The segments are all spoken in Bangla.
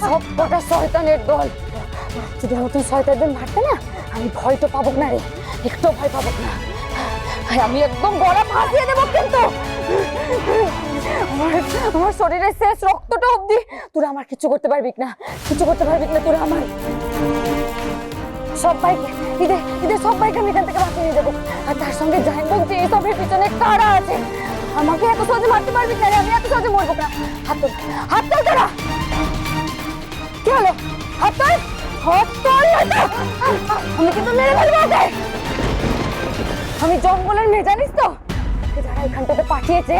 সব কটা শয়তানের দল। যদি নতুন শয়তানদের মারতে না, আমি ভয় তো পাবো না রে। একটু ভয় পাবো না। আমি একদম গলা ফাঁসিয়ে দেবো কিন্তু। আমার আমার শরীরের শেষ রক্তটা অবধি তোরা আমার কিছু করতে পারবি না। কিছু করতে পারবি না তোরা আমার। সবাইকে ঈদে ঈদের সবাইকে আমি এখান থেকে বাঁচিয়ে নিয়ে যাব। আর তার সঙ্গে জানব যে এসবের পিছনে কারা আছে? আমাকে এত সহজে মারতে পারবি না আমি এত সহজে মরবো না হাত তোল। হাত তোল তোরা! কি হলো? হাত তোল! হাত তোল। আমি কিন্তু মেরে ফেলব ওকে! আমি জঙ্গলের মেয়ে, জানিস তো? যারা এখানটাতে পাঠিয়েছে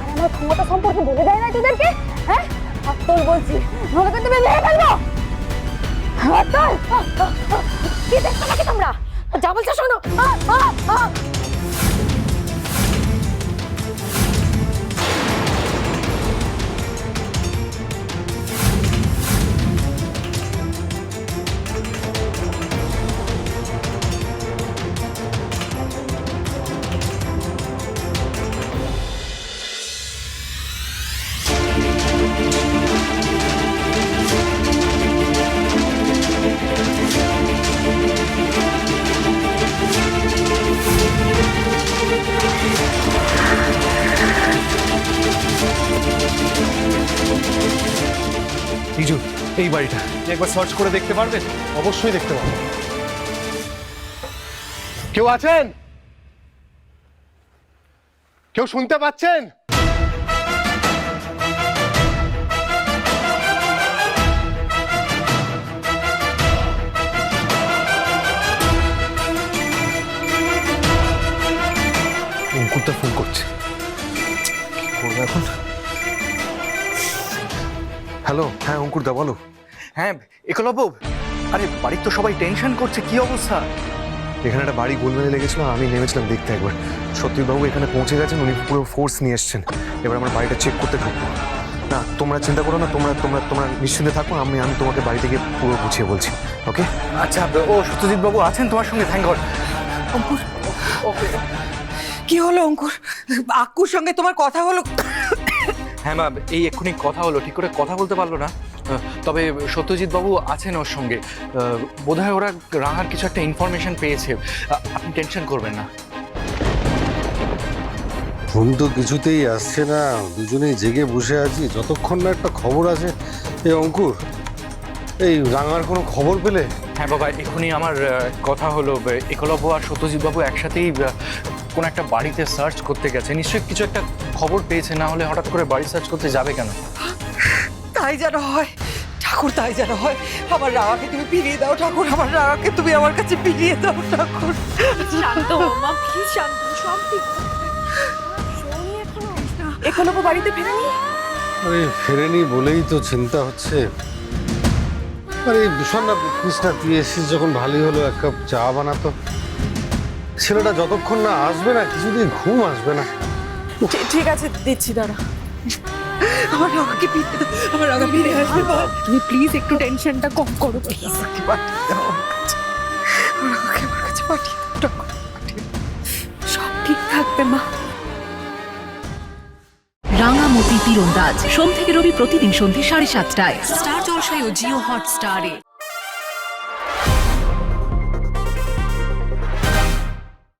আর আমার ক্ষমতা সম্পর্কে বলে দেয় না তোদেরকে? হ্যাঁ? হাত তোল বলছি। নাহলে কিন্তু আমি মেরে ফেলব! হাত তোল! কি দেখছ নাকি তোমরা? যা বলছো শোনো! আ। রিজু এই বাড়িটা। একবার সার্চ করে দেখতে পারবেন অবশ্যই দেখতে পাবো। কেউ আছেন? কেউ শুনতে পাচ্ছেন? অঙ্কুরটা ফোন করছে। করব এখন? হ্যালো হ্যাঁ অঙ্কুরদা বলো। হ্যাঁ একলব্য আরে বাড়ির তো সবাই টেনশন করছে কি অবস্থা? এখানে একটা বাড়ি গোলমেলে লেগেছিল আমি নেমেছিলাম দেখতে একবার। সত্যিবাবু এখানে পৌঁছে গেছেন উনি পুরো ফোর্স নিয়ে এসছেন। এবার আমার বাড়িটা চেক করতে ঢুকবো না তোমরা চিন্তা করো না তোমরা তোমরা তোমরা নিশ্চিন্তে থাকো আমি আমি তোমাকে বাড়ি থেকে পুরো গুছিয়ে বলছি ওকে আচ্ছা ও সত্যজিৎ বাবু আছেন তোমার সঙ্গে? Thank god. অঙ্কুর কি হলো অঙ্কুর? আক্কুর সঙ্গে তোমার কথা হলো? হ্যাঁ মা এই এক্ষুনি কথা হলো ঠিক করে কথা বলতে পারল না। তবে সত্যজিৎ বাবু আছেন ওর সঙ্গে। বোধহয় ওরা রাঙার কিছু একটা ইনফরমেশন পেয়েছে। আপনি টেনশন করবেন না। ফোন তো কিছুতেই আসছে না দুজনেই জেগে বসে আছি। যতক্ষণ না একটা খবর আছে এই অঙ্কুর এই রাঙার কোনো খবর পেলে? হ্যাঁ বাবা এক্ষুনি আমার কথা হলো। একলব্য আর সত্যজিৎ বাবু একসাথেই কোনো একটা বাড়িতে সার্চ করতে গেছে নিশ্চয়ই কিছু একটা খবর পেয়েছে না হলে হঠাৎ করে বাড়ি সার্চ করতে যাবে কেন? তাই যেন হয় ঠাকুর তাই যেন হয় আমার রাগাকে তুমি ফিরিয়ে দাও ঠাকুর আমার রাগাকে তুমি আমার কাছে ফিরিয়ে দাও ঠাকুর। শান্ত মা প্লিজ শান্ত সব ঠিক। এখনও বাড়িতে ফেরেনি? আরে ফেরেনি বলেই তো চিন্তা হচ্ছে। আরে ভীষণ না কৃষ্ণা তুই এসেছিস যখন ভালোই হলো এক কাপ চা বানাতো। ছেলেটা যতক্ষণ না আসবে না কিছুদিন ঘুম আসবে না ঠিক আছে দিচ্ছি দাঁড়া আমার রাগাকে দাও আমার রাগা ফিরে আসবে। তুমি প্লিজ একটু টেনশনটা কম করো প্লিজ আমার কাছে। রাগাকে আমার কাছে পাঠিয়ে দাও পাঠিয়ে দাও। সব ঠিক থাকবে মা রাঙামতি তীরন্দাজ সোম থেকে রবি প্রতিদিন সন্ধ্যে সাড়ে সাতটায় স্টার জলসায় ও জিও হটস্টারে